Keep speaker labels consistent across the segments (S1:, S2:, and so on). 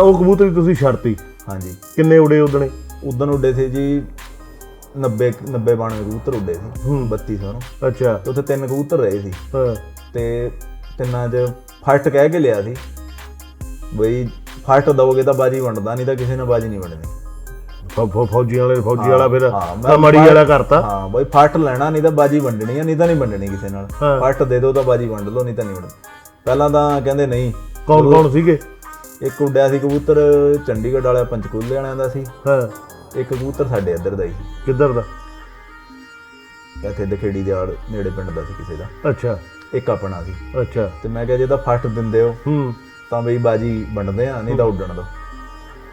S1: ਉਹ ਕਬੂਤਰੀ ਤੁਸੀਂ ਛੱਡਤੀ
S2: ਹਾਂਜੀ।
S1: ਕਿੰਨੇ ਉੜੇ ਉਦਣੇ?
S2: ਉਦੋਂ ਉੱਡੇ ਸੀ ਜੀ 90 90 92 ਕਬੂਤਰ ਉੱਡੇ ਸੀ।
S1: ਹੂੰ।
S2: 3200 ਨੂੰ
S1: ਅੱਛਾ।
S2: ਤੇ ਉੱਥੇ ਤਿੰਨ ਕਬੂਤਰ ਰਹੇ ਸੀ।
S1: ਹਾਂ।
S2: ਤੇ ਤਿੰਨਾਂ 'ਚ ਫਸਟ ਕਹਿ ਕੇ ਲਿਆ ਸੀ ਬਈ ਫਸਟ ਦਵੋਗੇ ਤਾਂ ਬਾਜੀ ਵੰਡਦਾ ਨਹੀਂ ਤਾਂ ਕਿਸੇ ਨਾਲ ਬਾਜੀ ਨਹੀਂ ਵੰਡਣੀ।
S1: ਫੌ- ਫੌ- ਫੌਜੀਆਂ ਵਾਲੇ ਫੌਜੀ ਵਾਲਾ ਫਿਰ ਤਾਂ ਮੜੀ ਵਾਲਾ ਕਰਤਾ।
S2: ਹਾਂ ਬਈ ਫਸਟ ਲੈਣਾ ਨਹੀਂ ਤਾਂ ਬਾਜੀ ਵੰਡਣੀ ਆ ਨਹੀਂ ਤਾਂ ਨਹੀਂ ਵੰਡਣੀ ਕਿਸੇ ਨਾਲ।
S1: ਹਾਂ।
S2: ਫਸਟ ਦੇ ਦਿਓ ਤਾਂ ਬਾਜੀ ਵੰਡ ਲਓ ਨਹੀਂ ਤਾਂ ਨਹੀਂ ਵੰਡਣੀ। ਪਹਿਲਾਂ ਤਾਂ ਕਹਿੰਦੇ ਨਹੀਂ
S1: ਕੌਣ ਕੌਣ ਸੀਗੇ?
S2: ਇੱਕ ਉੱਡਿਆ ਸੀ ਕਬੂਤਰ ਚੰਡੀਗੜ੍ਹ ਵਾਲਾ ਪੰਚਕੂਲੇ ਵਾਲਿਆਂ ਦਾ ਸੀ।
S1: ਹਾਂ।
S2: ਇੱਕ ਕਬੂਤਰ ਸਾਡੇ ਇੱਧਰ ਦਾ ਹੀ ਸੀ।
S1: ਕਿੱਧਰ ਦਾ?
S2: ਇੱਥੇ ਦਖੇੜੀ ਦੇ ਆੜ ਨੇੜੇ ਪਿੰਡ ਦਾ ਸੀ ਕਿਸੇ ਦਾ।
S1: ਅੱਛਾ।
S2: ਇੱਕ ਆਪਣਾ ਸੀ।
S1: ਅੱਛਾ।
S2: ਤੇ ਮੈਂ ਕਿਹਾ ਜੇ ਤਾਂ ਫਸਟ ਦਿੰਦੇ ਹੋ
S1: ਹੂੰ।
S2: ਤਾਂ ਬਈ ਬਾਜੀ ਵੰਡਦੇ ਆ ਨਹੀਂ ਤਾਂ ਉੱਡਣ ਦੋ।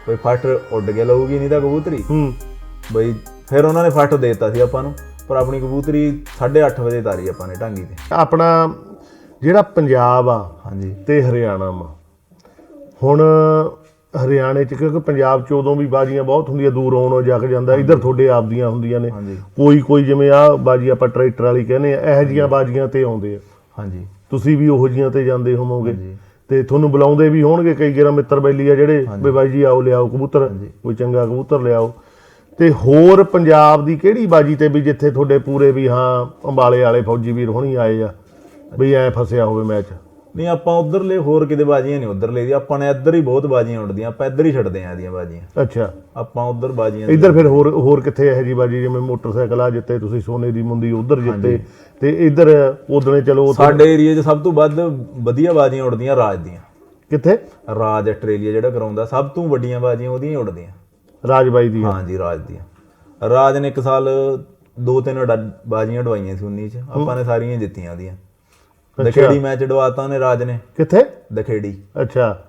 S2: ਬਈ ਫਸਟ ਉੱਡ ਕੇ ਲਊਗੀ ਨਹੀਂ ਤਾਂ ਕਬੂਤਰੀ।
S1: ਹੂੰ।
S2: ਬਈ ਫਿਰ ਉਹਨਾਂ ਨੇ ਫਸਟ ਦੇਤਾ ਸੀ ਆਪਾਂ ਨੂੰ ਪਰ ਆਪਣੀ ਕਬੂਤਰੀ 8:30 ਵਜੇ ਤਾਰੀ ਆਪਾਂ ਨੇ ਢਾਂਗੀ ਤੇ।
S1: ਆਪਣਾ ਜਿਹੜਾ ਪੰਜਾਬ ਆ
S2: ਹਾਂਜੀ।
S1: ਤੇ ਹਰਿਆਣਾ ਵਾ ਹੁਣ ਹਰਿਆਣੇ ਚ ਕਿਉਂਕਿ ਪੰਜਾਬ ਚ ਉਦੋਂ ਵੀ ਬਾਜੀਆਂ ਬਹੁਤ ਹੁੰਦੀਆਂ ਦੂਰ ਆਉਣੋਂ ਜੱਗ ਜਾਂਦਾ ਇੱਧਰ ਤੁਹਾਡੇ ਆਪਦੀਆਂ ਹੁੰਦੀਆਂ ਨੇ। ਕੋਈ ਕੋਈ ਜਿਵੇਂ ਆ ਬਾਜੀ ਆਪਾਂ ਟਰੈਕਟਰ ਵਾਲੀ ਕਹਿੰਦੇ ਆ ਇਹੋ ਜੀਆਂ ਬਾਜੀਆਂ ਤੇ ਆਉਂਦੇ ਆ।
S2: ਹਾਂਜੀ।
S1: ਤੁਸੀਂ ਵੀ ਉਹੋ ਜੀਆਂ ਤੇ ਜਾਂਦੇ ਹੋਵੋਗੇ। ਤੇ ਤੁਹਾਨੂੰ ਬੁਲਾਉਂਦੇ ਵੀ ਹੋਣਗੇ ਕਈ ਜਿਹੜਾ ਮਿੱਤਰ ਬੈਲੀ ਆ ਜਿਹੜੇ ਵੀ ਬਾਈ ਜੀ ਆਓ ਲਿਆਓ ਕਬੂਤਰ। ਕੋਈ ਚੰਗਾ ਕਬੂਤਰ ਲਿਆਓ। ਤੇ ਹੋਰ ਪੰਜਾਬ ਦੀ ਕਿਹੜੀ ਬਾਜੀ ਤੇ ਵੀ ਜਿੱਥੇ ਤੁਹਾਡੇ ਪੂਰੇ ਵੀ ਹਾਂ ਅੰਬਾਲੇ ਵਾਲੇ ਫੌਜੀ ਵੀਰ ਹੋਣੀ ਆਏ ਆ ਵੀ ਐ ਫਸਿਆ ਹੋਵੇ ਮੈਚ?
S2: ਨਹੀਂ ਆਪਾਂ ਉਧਰਲੇ ਹੋਰ ਕਿਤੇ ਬਾਜੀਆਂ ਨਹੀਂ ਉਧਰਲੇ ਦੀ। ਆਪਾਂ ਨੇ ਇੱਧਰ ਹੀ ਬਹੁਤ ਬਾਜੀਆਂ ਉੱਡਦੀਆਂ ਆਪਾਂ ਇੱਧਰ ਹੀ ਛੱਡਦੇ ਆਂ ਇਹਦੀਆਂ ਬਾਜੀਆਂ।
S1: ਅੱਛਾ।
S2: ਆਪਾਂ ਉਧਰ ਬਾਜੀਆਂ
S1: ਇੱਧਰ ਫਿਰ ਹੋਰ ਹੋਰ ਕਿੱਥੇ ਇਹੋ ਜੀ ਬਾਜੀ ਜਿਵੇਂ ਮੋਟਰਸਾਈਕਲ ਆ ਜਿੱਤੇ ਤੁਸੀਂ ਸੋਨੇ ਦੀ ਮੁੰਦੀ ਉਧਰ ਜਿੱਤੇ ਤੇ ਇੱਧਰ ਉਦਣੇ ਚਲੋ
S2: ਸਾਡੇ ਏਰੀਆ 'ਚ ਸਭ ਤੋਂ ਵੱਧ ਵਧੀਆ ਬਾਜੀਆਂ ਉੱਡਦੀਆਂ ਰਾਜ ਦੀਆਂ।
S1: ਕਿੱਥੇ?
S2: ਰਾਜ ਆਸਟ੍ਰੇਲੀਆ ਜਿਹੜਾ ਕਰਾਉਂਦਾ ਸਭ ਤੋਂ ਵੱਡੀਆਂ ਬਾਜੀਆਂ ਉਹਦੀਆਂ ਉੱਡਦੀਆਂ।
S1: ਰਾਜਬਾਈ ਦੀ
S2: ਹਾਂਜੀ ਰਾਜ ਦੀਆਂ। ਰਾਜ ਨੇ ਇੱਕ ਸਾਲ ਦੋ ਤਿੰਨ ਬਾਜੀਆਂ ਡਵਾਈਆਂ ਸੀ 19 ਚ। ਆਪਾਂ ਨੇ ਸਾਰੀਆਂ ਜਿੱਤੀਆਂ ਉਹਦੀਆਂ। ਦਖੇੜੀ ਮੈਚ ਡਵਾਤਾ ਉਹਨੇ ਰਾਜ ਨੇ।
S1: ਕਿੱਥੇ?
S2: ਦਖੇੜੀ।
S1: ਅੱਛਾ।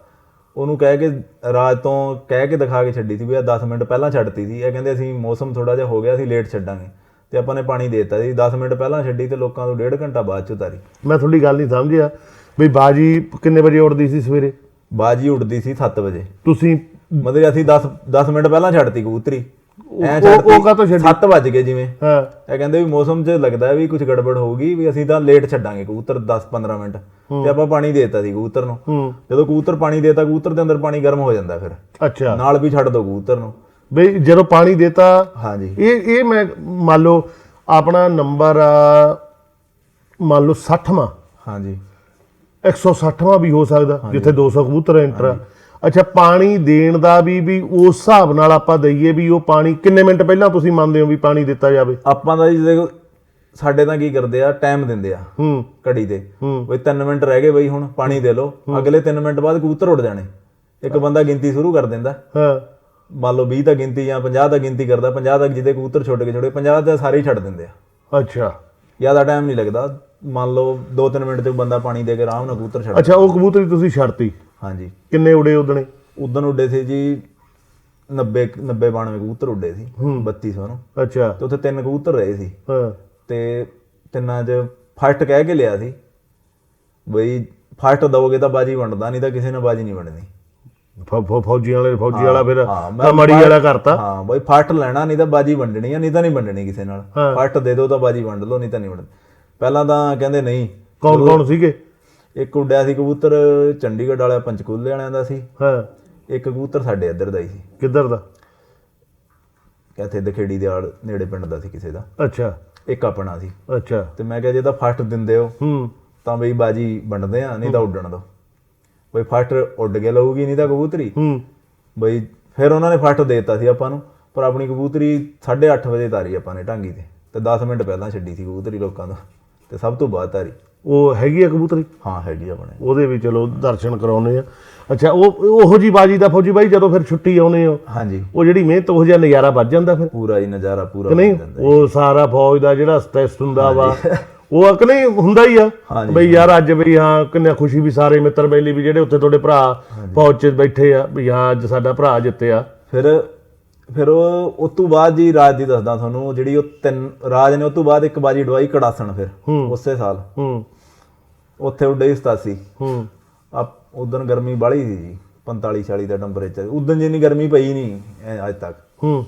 S2: ਉਹਨੂੰ ਕਹਿ ਕੇ ਰਾਜ ਤੋਂ ਕਹਿ ਕੇ ਦਿਖਾ ਕੇ ਛੱਡੀ ਸੀ ਵੀ ਆ 10 ਮਿੰਟ ਪਹਿਲਾਂ ਛੱਡਤੀ ਸੀ। ਇਹ ਕਹਿੰਦੇ ਅਸੀਂ ਮੌਸਮ ਥੋੜਾ ਜਿਹਾ ਹੋ ਗਿਆ ਸੀ ਲੇਟ ਛੱਡਾਂਗੇ। ਤੇ ਆਪਾਂ ਨੇ ਪਾਣੀ ਦੇਤਾ ਸੀ। 10 ਮਿੰਟ ਪਹਿਲਾਂ ਛੱਡੀ ਤੇ ਲੋਕਾਂ ਤੋਂ ਡੇਢ ਘੰਟਾ ਬਾਅਦ ਚ ਉਤਾਰੀ।
S1: ਮੈਂ ਤੁਹਾਡੀ ਗੱਲ ਨਹੀਂ ਸਮਝਿਆ। ਵੀ ਬਾਜੀ ਕਿੰਨੇ ਵਜੇ ਉੱਡਦੀ ਸੀ ਸਵੇਰੇ?
S2: ਬਾਜੀ ਉੱਡਦੀ ਸੀ 7 ਵਜੇ।
S1: ਤੁਸੀਂ
S2: ਮਤਲਬ ਅਸੀਂ 10 10 ਮਿੰਟ ਪਹਿਲਾਂ ਛੱਡਤੀ ਕਬੂਤਰੀ। ਐ
S1: ਉਹ- ਉਹ ਕਾਹਤੋਂ ਛੱਡੀ?
S2: 7 ਵੱਜ ਗਏ ਜਿਵੇਂ।
S1: ਹਾਂ।
S2: ਇਹ ਕਹਿੰਦੇ ਵੀ ਮੌਸਮ 'ਚ ਲੱਗਦਾ ਵੀ ਕੁਝ ਗੜਬੜ ਹੋਊਗੀ ਵੀ ਅਸੀਂ ਤਾਂ ਲੇਟ ਛੱਡਾਂਗੇ ਕਬੂਤਰ 10-15 ਮਿੰਟ। ਤੇ ਆਪਾਂ ਪਾਣੀ ਦੇਤਾ ਸੀ ਕਬੂਤਰ ਨੂੰ। ਜਦੋਂ ਕਬੂਤਰ ਪਾਣੀ ਦੇਤਾ ਕਬੂਤਰ ਦੇ ਅੰਦਰ ਪਾਣੀ ਗਰਮ ਹੋ ਜਾਂਦਾ ਫਿਰ।
S1: ਅੱਛਾ।
S2: ਨਾਲ ਵੀ ਛੱਡ ਦੋ ਕਬੂਤਰ ਨੂੰ।
S1: ਬਈ ਜਦੋਂ ਪਾਣੀ ਦੇਤਾ
S2: ਹਾਂਜੀ।
S1: ਇਹ ਇਹ ਮੈਂ ਮੰਨ ਲਓ ਆਪਣਾ ਨੰਬਰ ਮੰਨ ਲਓ 60ਵਾਂ
S2: ਹਾਂਜੀ।
S1: 160ਵਾਂ ਵੀ ਹੋ ਸਕਦਾ ਜਿੱਥੇ 200 ਕਬੂਤਰ ਐਂਟਰ ਅੱਛਾ ਪਾਣੀ ਦੇਣ ਦਾ ਵੀ ਵੀ ਉਸ ਹਿਸਾਬ ਨਾਲ ਆਪਾਂ ਦਈਏ ਵੀ ਉਹ ਪਾਣੀ ਕਿੰਨੇ ਮਿੰਟ ਪਹਿਲਾਂ ਤੁਸੀਂ ਮੰਨਦੇ ਹੋ ਵੀ ਪਾਣੀ ਦਿੱਤਾ ਜਾਵੇ?
S2: ਆਪਾਂ ਦਾ ਜੀ ਦੇਖੋ ਸਾਡੇ ਤਾਂ ਕੀ ਕਰਦੇ ਆ ਟਾਈਮ ਦਿੰਦੇ ਆ
S1: ਹੂੰ।
S2: ਘੜੀ ਤੇ
S1: ਹੂੰ।
S2: ਬਈ 3 ਮਿੰਟ ਰਹਿ ਗਏ ਬਈ ਹੁਣ ਪਾਣੀ ਦੇ ਲਓ। ਅਗਲੇ 3 ਮਿੰਟ ਬਾਅਦ ਕਬੂਤਰ ਉੱਡ ਜਾਣੇ। ਇੱਕ ਬੰਦਾ ਗਿਣਤੀ ਸ਼ੁਰੂ ਕਰ ਦਿੰਦਾ।
S1: ਹਾਂ।
S2: ਮੰਨ ਲਓ 20 ਦਾ ਗਿਣਤੀ ਜਾਂ 50 ਦਾ ਗਿਣਤੀ ਕਰਦਾ 50 ਤੱਕ ਜਿਹਦੇ ਕਬੂਤਰ ਛੁੱਟ ਕੇ ਛੋੜੇ 50 ਤਾਂ ਸਾਰੇ ਹੀ ਛੱਡ ਦਿੰਦੇ ਆ।
S1: ਅੱਛਾ।
S2: ਜ਼ਿਆਦਾ ਟਾਈਮ ਨਹੀਂ ਲੱਗਦਾ। ਮੰਨ ਲਓ 2-3 ਮਿੰਟ ਚ ਬੰਦਾ ਪਾਣੀ ਦੇ ਕੇ ਆਰਾਮ ਨਾਲ ਕਬੂਤਰ ਛੱਡ
S1: ਅੱਛਾ ਉਹ ਕਬੂਤਰੀ ਤੁਸੀਂ ਛੱਡਤੀ?
S2: ਹਾਂਜੀ।
S1: ਕਿੰਨੇ ਉੜੇ ਉਦਣੇ?
S2: ਉਦੋਂ ਉੱਡੇ ਸੀ ਜੀ 90 90 92 ਕਬੂਤਰ ਉੱਡੇ ਸੀ 3200 ਨੂੰ।
S1: ਅੱਛਾ।
S2: ਤੇ ਉੱਥੇ ਤਿੰਨ ਕਬੂਤਰ ਰਹੇ ਸੀ।
S1: ਹਾਂ।
S2: ਤੇ ਤਿੰਨਾਂ 'ਚ ਫਸਟ ਕਹਿ ਕੇ ਲਿਆ ਸੀ ਬਈ ਫਸਟ ਦਵੋਗੇ ਤਾਂ ਬਾਜੀ ਵੰਡਦਾ ਨਹੀਂ ਤਾਂ ਕਿਸੇ ਨਾਲ ਬਾਜੀ ਨਹੀਂ ਵੰਡਣੀ।
S1: ਫੌ- ਫੌ- ਫੌਜੀਆਂ ਵਾਲੇ ਫੌਜੀ ਵਾਲਾ ਫਿਰ ਤਾਂ ਮੜੀ ਵਾਲਾ ਕਰਤਾ।
S2: ਹਾਂ ਬਈ ਫਸਟ ਲੈਣਾ ਨਹੀਂ ਤਾਂ ਬਾਜੀ ਵੰਡਣੀ ਆ ਨਹੀਂ ਤਾਂ ਨਹੀਂ ਵੰਡਣੀ ਕਿਸੇ ਨਾਲ। ਫਸਟ ਦੇ ਦਿਓ ਤਾਂ ਬਾਜੀ ਵੰਡ ਲਓ ਨਹੀਂ ਤਾਂ ਨਹੀਂ ਵੰਡਣੀ ਪਹਿਲਾਂ ਤਾਂ ਕਹਿੰਦੇ ਨਹੀਂ
S1: ਕੌਣ ਕੌਣ ਸੀਗੇ?
S2: ਇੱਕ ਉੱਡਿਆ ਸੀ ਕਬੂਤਰ ਚੰਡੀਗੜ੍ਹ ਵਾਲਾ ਪੰਚਕੂਲੇ ਵਾਲਿਆਂ ਦਾ ਸੀ।
S1: ਹਾਂ।
S2: ਇੱਕ ਕਬੂਤਰ ਸਾਡੇ ਇੱਧਰ ਦਾ ਹੀ ਸੀ।
S1: ਕਿੱਧਰ ਦਾ?
S2: ਇੱਥੇ ਦਖੇੜੀ ਦੇ ਆੜ ਨੇੜੇ ਪਿੰਡ ਦਾ ਸੀ ਕਿਸੇ ਦਾ।
S1: ਅੱਛਾ।
S2: ਇੱਕ ਆਪਣਾ ਸੀ।
S1: ਅੱਛਾ।
S2: ਤੇ ਮੈਂ ਕਿਹਾ ਜੇ ਤਾਂ ਫਸਟ ਦਿੰਦੇ ਹੋ
S1: ਹੂੰ।
S2: ਤਾਂ ਬਈ ਬਾਜੀ ਵੰਡਦੇ ਆ ਨਹੀਂ ਤਾਂ ਉੱਡਣ ਦੋ। ਬਈ ਫਸਟ ਉੱਡ ਕੇ ਲਊਗੀ ਨਹੀਂ ਤਾਂ ਕਬੂਤਰੀ।
S1: ਹੂੰ।
S2: ਬਈ ਫਿਰ ਉਹਨਾਂ ਨੇ ਫਸਟ ਦੇਤਾ ਸੀ ਆਪਾਂ ਨੂੰ ਪਰ ਆਪਣੀ ਕਬੂਤਰੀ 8:30 ਵਜੇ ਤਾਰੀ ਆਪਾਂ ਨੇ ਢਾਂਗੀ ਤੇ। ਤੇ 10 ਮਿੰਟ ਪਹਿਲਾਂ ਛੱਡੀ ਸੀ ਕਬੂਤਰੀ ਲੋਕਾਂ ਤੋਂ। ਤੇ ਸਭ ਤੋਂ ਬਾਅਦ ਤਾਰੀ
S1: ਉਹ ਹੈਗੀ ਆ ਕਬੂਤਰੀ?
S2: ਹਾਂ ਹੈਗੀ ਆਪਣੇ।
S1: ਉਹਦੇ ਵੀ ਚਲੋ ਦਰਸ਼ਨ ਕਰਾਉਨੇ ਆ। ਅੱਛਾ ਉਹ ਉਹੋ ਜੀ ਬਾਜੀ ਦਾ ਫੌਜੀ ਬਾਈ ਜਦੋਂ ਫਿਰ ਛੁੱਟੀ ਆਉਨੇ ਹੋ
S2: ਹਾਂਜੀ।
S1: ਉਹ ਜਿਹੜੀ ਮਿਹਨਤ ਉਹ ਜਿਹਾ ਨਜ਼ਾਰਾ ਵੱਜ ਜਾਂਦਾ ਫਿਰ?
S2: ਪੂਰਾ ਹੀ ਨਜ਼ਾਰਾ ਪੂਰਾ
S1: ਕਿ ਨਹੀਂ?
S2: ਬਣ ਜਾਂਦਾ
S1: ਉਹ ਸਾਰਾ ਫੌਜ ਦਾ ਜਿਹੜਾ ਸਟ੍ਰੈਸ ਹੁੰਦਾ ਵਾ ਉਹ ਅਕ ਨਹੀਂ? ਹੁੰਦਾ ਹੀ ਆ। ਬਈ ਯਾਰ ਅੱਜ ਵੀ ਹਾਂ ਕਿੰਨਾ ਖੁਸ਼ੀ ਵੀ ਸਾਰੇ ਮਿੱਤਰ ਬੈਲੀ ਵੀ ਜਿਹੜੇ ਉੱਥੇ ਤੁਹਾਡੇ ਭਰਾ ਫੌਜ 'ਚ ਬੈਠੇ ਆ ਵੀ ਹਾਂ ਅੱਜ ਸਾਡਾ ਭਰਾ ਜਿੱਤਿਆ।
S2: ਫਿਰ ਫਿਰ ਉਹ ਉਸ ਤੋਂ ਬਾਅਦ ਜੀ ਰਾਜ ਦੀ ਦੱਸਦਾ ਤੁਹਾਨੂੰ ਜਿਹੜੀ ਉਹ ਤਿੰਨ ਰਾਜ ਨੇ ਉਸ ਤੋਂ ਬਾਅਦ ਇੱਕ ਬਾਜੀ ਡਵਾਈ ਕੜਾਸਣ ਫਿਰ। ਉਸੇ ਸਾਲ।
S1: ਹੂੰ।
S2: ਉੱਥੇ ਉੱਡੇ 87
S1: ਹੂੰ।
S2: ਆ ਉਦੋਂ ਗਰਮੀ ਬਾਹਲੀ ਸੀ ਜੀ 45 40 ਦਾ ਟੈਂਪਰੇਚਰ ਉਦੋਂ ਜਿੰਨੀ ਗਰਮੀ ਪਈ ਨਹੀਂ ਅੱਜ ਤੱਕ।
S1: ਹੂੰ।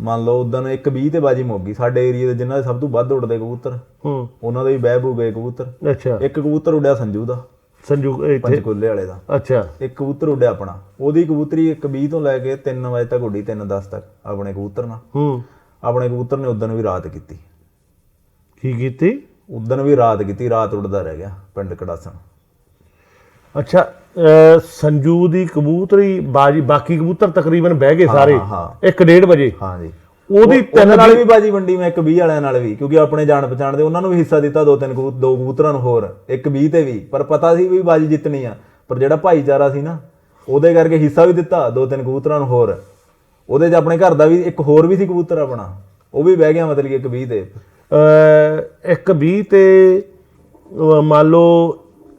S2: ਮੰਨ ਲਓ ਉਦੋਂ ਇੱਕ 20 ਤੇ ਬਾਜੀ ਮੁੱਕ ਗਈ। ਸਾਡੇ ਏਰੀਆ ਦੇ ਜਿਨ੍ਹਾਂ ਦੇ ਸਭ ਤੋਂ ਵੱਧ ਉੱਡਦੇ ਕਬੂਤਰ
S1: ਹੂੰ।
S2: ਉਹਨਾਂ ਦੇ ਵੀ ਬਹਿ ਬੂ ਗਏ ਕਬੂਤਰ।
S1: ਅੱਛਾ।
S2: ਇੱਕ ਕਬੂਤਰ ਉੱਡਿਆ ਸੰਜੂ ਦਾ।
S1: ਸੰਜੂ ਇੱਥੇ
S2: ਪੰਚਕੂਲੇ ਵਾਲੇ ਦਾ।
S1: ਅੱਛਾ।
S2: ਇੱਕ ਕਬੂਤਰ ਉੱਡਿਆ ਆਪਣਾ। ਉਹਦੀ ਕਬੂਤਰੀ 1:20 ਤੋਂ ਲੈ ਕੇ 3 ਵਜੇ ਤੱਕ ਉੱਡੀ 3:10 ਤੱਕ ਆਪਣੇ ਕਬੂਤਰ ਨਾਲ।
S1: ਹੂੰ।
S2: ਆਪਣੇ ਕਬੂਤਰ ਨੇ ਉਦੋਂ ਵੀ ਰਾਤ ਕੀਤੀ।
S1: ਕੀ ਕੀਤੀ?
S2: ਉਦੋਂ ਵੀ ਰਾਤ ਕੀਤੀ ਰਾਤ ਉੱਡਦਾ ਰਹਿ ਗਿਆ ਪਿੰਡ ਕੜਾਸਣ।
S1: ਅੱਛਾ ਅਹ ਸੰਜੂ ਦੀ ਕਬੂਤਰੀ ਬਾਜੀ ਬਾਕੀ ਕਬੂਤਰ ਤਕਰੀਬਨ ਬਹਿ ਗਏ ਸਾਰੇ।
S2: ਹਾਂ, ਹਾਂ।
S1: 1:30 ਵਜੇ।
S2: ਹਾਂ ਜੀ।
S1: ਉਹਦੀ
S2: ਤਿੰਨ ਨਾਲ ਵੀ ਬਾਜੀ ਵੰਡੀ ਮੈਂ ਇੱਕ 20 ਵਾਲਿਆਂ ਨਾਲ ਵੀ ਕਿਉਂਕਿ ਆਪਣੇ ਜਾਣ ਪਛਾਣ ਦੇ ਉਹਨਾਂ ਨੂੰ ਵੀ ਹਿੱਸਾ ਦਿੱਤਾ ਦੋ ਤਿੰਨ ਦੋ ਕਬੂਤਰਾਂ ਨੂੰ ਹੋਰ ਇੱਕ 20 ਤੇ ਵੀ ਪਰ ਪਤਾ ਸੀ ਵੀ ਬਾਜੀ ਜਿੱਤਣੀ ਆ। ਪਰ ਜਿਹੜਾ ਭਾਈਚਾਰਾ ਸੀ ਨਾ ਉਹਦੇ ਕਰਕੇ ਹਿੱਸਾ ਵੀ ਦਿੱਤਾ ਦੋ ਤਿੰਨ ਕਬੂਤਰਾਂ ਨੂੰ ਹੋਰ। ਉਹਦੇ 'ਚ ਆਪਣੇ ਘਰ ਦਾ ਵੀ ਇੱਕ ਹੋਰ ਵੀ ਸੀ ਕਬੂਤਰ ਆਪਣਾ ਉਹ ਵੀ ਬਹਿ ਗਿਆ ਮਤਲਬ ਕਿ ਇੱਕ 20 ਤੇ।
S1: ਇੱਕ 20 ਤੇ ਮੰਨ ਲਓ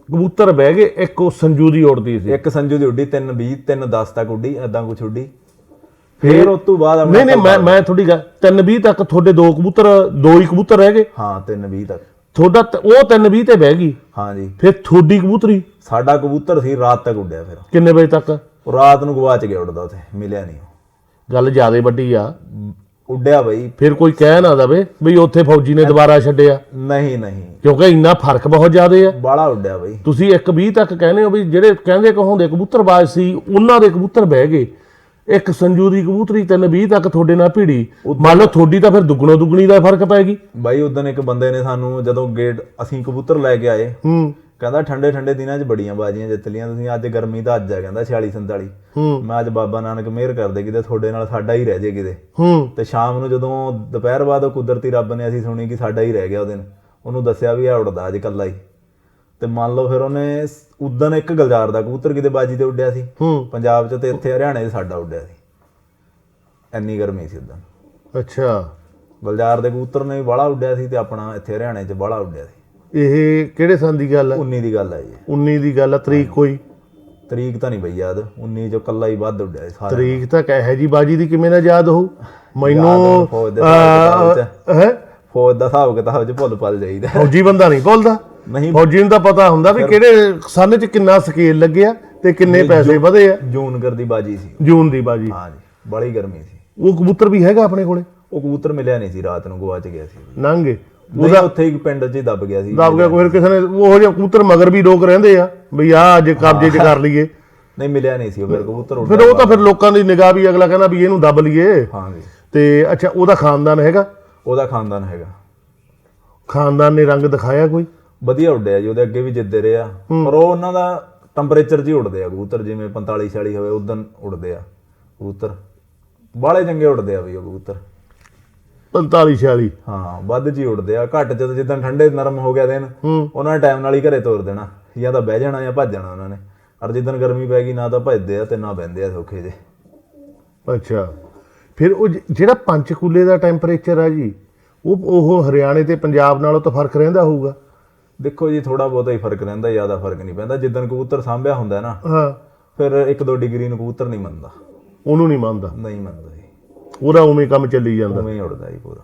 S1: ਕਬੂਤਰ ਬਹਿ ਗਏ ਇੱਕ ਉਹ ਸੰਜੂ ਦੀ ਉੜਦੀ ਸੀ।
S2: ਇੱਕ ਸੰਜੂ ਦੀ ਉੱਡੀ 3 20 3 10 ਤੱਕ ਉੱਡੀ ਐਦਾਂ ਕੁਛ ਉੱਡੀ। ਫਿਰ ਉਸ ਤੋਂ ਬਾਅਦ ਆਪਣਾ
S1: ਨਹੀਂ ਨਹੀਂ ਮੈਂ ਮੈਂ ਥੋੜੀ ਗੱਲ 3:20 ਤੱਕ ਤੁਹਾਡੇ ਦੋ ਕਬੂਤਰ ਦੋ ਹੀ ਕਬੂਤਰ ਰਹਿ ਗਏ।
S2: ਹਾਂ 3 20 ਤੱਕ।
S1: ਤੁਹਾਡਾ ਤ- ਉਹ 3:20 ਤੇ ਬਹਿ ਗਈ।
S2: ਹਾਂ ਜੀ।
S1: ਫਿਰ ਤੁਹਾਡੀ ਕਬੂਤਰੀ?
S2: ਸਾਡਾ ਕਬੂਤਰ ਸੀ ਰਾਤ ਤੱਕ ਉੱਡਿਆ ਫਿਰ।
S1: ਕਿੰਨੇ ਵਜੇ ਤੱਕ?
S2: ਉਹ ਰਾਤ ਨੂੰ ਗਵਾਚ ਗਿਆ ਉੱਡਦਾ ਉੱਥੇ ਮਿਲਿਆ ਨਹੀਂ ਉਹ।
S1: ਗੱਲ ਜ਼ਿਆਦੇ ਵੱਡੀ ਆ।
S2: ਉੱਡਿਆ ਬਈ।
S1: ਫਿਰ ਕੋਈ ਕਹਿ ਨਾ ਦਵੇ ਵੀ ਉੱਥੇ ਫੌਜੀ ਨੇ ਦੁਬਾਰਾ ਛੱਡਿਆ।
S2: ਨਹੀਂ ਨਹੀਂ।
S1: ਕਿਉਂਕਿ ਇੰਨਾ ਫ਼ਰਕ ਬਹੁਤ ਜ਼ਿਆਦੇ ਆ।
S2: ਬਾਲਾ ਉੱਡਿਆ ਬਈ।
S1: ਤੁਸੀਂ 1:20 ਤੱਕ ਕਹਿੰਦੇ ਹੋ ਵੀ ਜਿਹੜੇ ਕਹਿੰਦੇ ਕਹੋਂਦੇ ਕਬੂਤਰਬਾਜ਼ ਸੀ ਉਹਨਾਂ ਦੇ ਕਬੂਤਰ ਬਹਿ ਗਏ। ਇੱਕ ਸੰਜੂ ਦੀ ਕਬੂਤਰੀ 3:20 ਤੱਕ ਤੁਹਾਡੇ ਨਾਲ ਭਿੜੀ। ਮੰਨ ਲਓ ਤੁਹਾਡੀ ਤਾਂ ਫਿਰ ਦੁੱਗਣੋ ਦੁੱਗਣੀ ਦਾ ਫ਼ਰਕ ਪੈ ਗਈ।
S2: ਬਾਈ ਉਦੋਂ ਇੱਕ ਬੰਦੇ ਨੇ ਸਾਨੂੰ ਜਦੋਂ ਗੇਟ ਅਸੀਂ ਕਬੂਤਰ ਲੈ ਕੇ ਆਏ
S1: ਹੂੰ।
S2: ਕਹਿੰਦਾ ਠੰਡੇ ਠੰਡੇ ਦਿਨਾਂ 'ਚ ਬੜੀਆਂ ਬਾਜੀਆਂ ਜਿੱਤ ਲੀਆਂ ਤੁਸੀਂ ਅੱਜ ਗਰਮੀ ਤਾਂ ਅੱਜ ਆ ਕਹਿੰਦਾ 46 47
S1: ਹੂੰ।
S2: ਮੈਂ ਅੱਜ ਬਾਬਾ ਨਾਨਕ ਮਿਹਰ ਕਰਦੇ ਕਿਤੇ ਤੁਹਾਡੇ ਨਾਲ ਸਾਡਾ ਹੀ ਰਹਿ ਜੇ ਕਿਤੇ।
S1: ਹੂੰ।
S2: ਤੇ ਸ਼ਾਮ ਨੂੰ ਜਦੋਂ ਦੁਪਹਿਰ ਬਾਅਦ ਉਹ ਕੁਦਰਤੀ ਰੱਬ ਨੇ ਅਸੀਂ ਸੁਣੀ ਕਿ ਸਾਡਾ ਹੀ ਰਹਿ ਗਿਆ ਉਹ ਦਿਨ ਉਹਨੂੰ ਦੱਸਿਆ ਵੀ ਆ ਉੜਦਾ ਅੱਜ ਕੱਲਾ ਹੀ ਤੇ ਮੰਨ ਲਓ ਫਿਰ ਉਹਨੇ ਉਦੋਂ ਇੱਕ ਗਲਜਾਰ ਦਾ ਕਬੂਤਰ ਕਿਤੇ ਬਾਜੀ ਤੇ ਉੱਡਿਆ ਸੀ।
S1: ਹੂੰ।
S2: ਪੰਜਾਬ 'ਚ ਤੇ ਇੱਥੇ ਹਰਿਆਣੇ 'ਚ ਸਾਡਾ ਉੱਡਿਆ ਸੀ। ਇੰਨੀ ਗਰਮੀ ਸੀ ਉਦੋਂ
S1: ਅੱਛਾ।
S2: ਗਲਜਾਰ ਦੇ ਕਬੂਤਰ ਨੇ ਵੀ ਬਾਹਲਾ ਉੱਡਿਆ ਸੀ ਤੇ ਆਪਣਾ ਇੱਥੇ ਹਰਿਆਣੇ 'ਚ ਬਾਹਲਾ ਉੱਡਿਆ ਸੀ।
S1: ਇਹ ਕਿਹੜੇ ਸਾਲ ਦੀ ਗੱਲ ਹੈ?
S2: 19 ਦੀ ਗੱਲ ਹੈ ਜੀ।
S1: 19 ਦੀ ਗੱਲ ਆ ਤਰੀਕ ਕੋਈ?
S2: ਤਰੀਕ ਤਾਂ ਨਹੀਂ ਬਈ ਯਾਦ। 19 ਚੋਂ ਕੱਲਾ ਹੀ ਵੱਧ ਉੱਡਿਆ ਸਾਰਾ
S1: ਤਰੀਕ ਤਾਂ ਕਹੇ ਜੀ ਬਾਜੀ ਦੀ ਕਿਵੇਂ ਨਾ ਯਾਦ ਹੋਊ? ਮੈਨੂੰ ਹੈ?
S2: ਫੌਜ ਦਾ ਹਿਸਾਬ ਕਿਤਾਬ 'ਚ ਭੁੱਲ ਭੱਲ ਜਾਈਦਾ।
S1: ਫੌਜੀ ਬੰਦਾ ਨਹੀਂ ਭੁੱਲਦਾ।
S2: ਨਹੀਂ।
S1: ਫੌਜੀ ਨੂੰ ਤਾਂ ਪਤਾ ਹੁੰਦਾ ਵੀ ਕਿਹੜੇ ਸਨ ਚ ਕਿੰਨਾ ਸਕੇਲ ਲੱਗਿਆ ਤੇ ਕਿੰਨੇ ਪੈਸੇ ਵਧੇ ਆ।
S2: ਜੂਨ ਕਰ ਦੀ ਬਾਜੀ ਸੀ।
S1: ਜੂਨ ਦੀ ਬਾਜੀ।
S2: ਹਾਂ ਜੀ ਬੜੀ ਗਰਮੀ ਸੀ।
S1: ਉਹ ਕਬੂਤਰ ਵੀ ਹੈਗਾ ਆਪਣੇ ਕੋਲੇ?
S2: ਉਹ ਕਬੂਤਰ ਮਿਲਿਆ ਨਹੀਂ ਸੀ ਰਾਤ ਨੂੰ ਗਵਾਚ ਗਿਆ ਸੀ।
S1: ਨੰਗੇ।
S2: ਉਹਦਾ ਉੱਥੇ ਹੀ ਪਿੰਡ 'ਚ ਦੱਬ ਗਿਆ ਸੀ।
S1: ਦੱਬ ਗਿਆ ਕੋਈ ਕਿਸੇ ਨੇ ਉਹ ਜਿਹੇ ਕਬੂਤਰ ਮਗਰ ਵੀ ਲੋਕ ਰਹਿੰਦੇ ਆ ਵੀ ਆ ਅੱਜ ਕਬਜ਼ੇ 'ਚ ਕਰ ਲਈਏ।
S2: ਨਹੀਂ ਮਿਲਿਆ ਨਹੀਂ ਸੀ ਉਹ ਫਿਰ ਕਬੂਤਰ ਉੱਡ
S1: ਫਿਰ ਉਹ ਤਾਂ ਫਿਰ ਲੋਕਾਂ ਦੀ ਨਿਗਾਹ ਵੀ ਅਗਲਾ ਕਹਿੰਦਾ ਵੀ ਇਹਨੂੰ ਦੱਬ ਲਈਏ।
S2: ਹਾਂ ਜੀ।
S1: ਤੇ ਅੱਛਾ ਉਹਦਾ ਖਾਨਦਾਨ ਹੈਗਾ?
S2: ਉਹਦਾ ਖਾਨਦਾਨ ਹੈਗਾ।
S1: ਖਾਨਦਾਨ ਨੇ ਰੰਗ ਦਿਖਾਇਆ ਕੋਈ?
S2: ਵਧੀਆ ਉੱਡਿਆ ਜੀ ਉਹਦੇ ਅੱਗੇ ਵੀ ਜਿੱਦੇ ਰਿਹਾ ਪਰ ਉਹ ਉਹਨਾਂ ਦਾ ਟੈਂਪਰੇਚਰ ਹੀ ਉੱਡਦੇ ਆ ਕਬੂਤਰ ਜਿਵੇਂ 45 46 ਹੋਵੇ ਉਦੋਂ ਉੱਡਦੇ ਆ। ਕਬੂਤਰ ਬਾਲੇ ਚੰਗੇ ਉੱਡਦੇ ਆ ਵੀ ਉਹ ਕਬੂਤਰ।
S1: 45 46
S2: ਹਾਂ ਵੱਧ ਹੀ ਉੱਡਦੇ ਆ। ਘੱਟ ਤਾਂ ਜਿੱਦਾਂ ਠੰਡੇ ਨਰਮ ਹੋ ਗਿਆ ਦਿਨ ਉਹਨਾਂ ਨੇ ਟਾਈਮ ਨਾਲ ਹੀ ਘਰੇ ਤੋਰ ਦੇਣਾ। ਜਾਂ ਤਾਂ ਬਹਿ ਜਾਣਾ ਜਾਂ ਭੱਜ ਜਾਣਾ ਉਹਨਾਂ ਨੇ। ਔਰ ਜਿੱਦਣ ਗਰਮੀ ਪੈ ਗਈ ਨਾ ਤਾਂ ਭੱਜਦੇ ਆ ਤੇ ਨਾ ਬਹਿੰਦੇ ਆ ਸੌਖੇ ਜੇ।
S1: ਅੱਛਾ। ਫਿਰ ਉਹ ਜ- ਜਿਹੜਾ ਪੰਚਕੂਲੇ ਦਾ ਟੈਂਪਰੇਚਰ ਆ ਜੀ ਉਹ ਉਹ ਹਰਿਆਣੇ ਤੇ ਪੰਜਾਬ ਨਾਲੋਂ ਤਾਂ ਫ਼ਰਕ ਰਹਿੰਦਾ ਹੋਊਗਾ।
S2: ਦੇਖੋ ਜੀ ਥੋੜਾ ਬਹੁਤਾ ਹੀ ਫ਼ਰਕ ਰਹਿੰਦਾ ਜ਼ਿਆਦਾ ਫ਼ਰਕ ਨਹੀਂ ਪੈਂਦਾ। ਜਿੱਦਣ ਕਬੂਤਰ ਸਾਂਭਿਆ ਹੁੰਦਾ ਨਾ
S1: ਹਾਂ।
S2: ਫਿਰ 1-2 ਡਿਗਰੀ ਨੂੰ ਕਬੂਤਰ ਨਹੀਂ ਮੰਨਦਾ।
S1: ਉਹਨੂੰ ਨਹੀਂ ਮੰਨਦਾ।
S2: ਨਹੀਂ ਮੰਨਦਾ ਜੀ।
S1: ਉਹਦਾ ਉਵੇਂ ਕੰਮ ਚੱਲੀ ਜਾਂਦਾ।
S2: ਉਵੇਂ ਹੀ ਉੱਡਦਾ ਜੀ ਪੂਰਾ।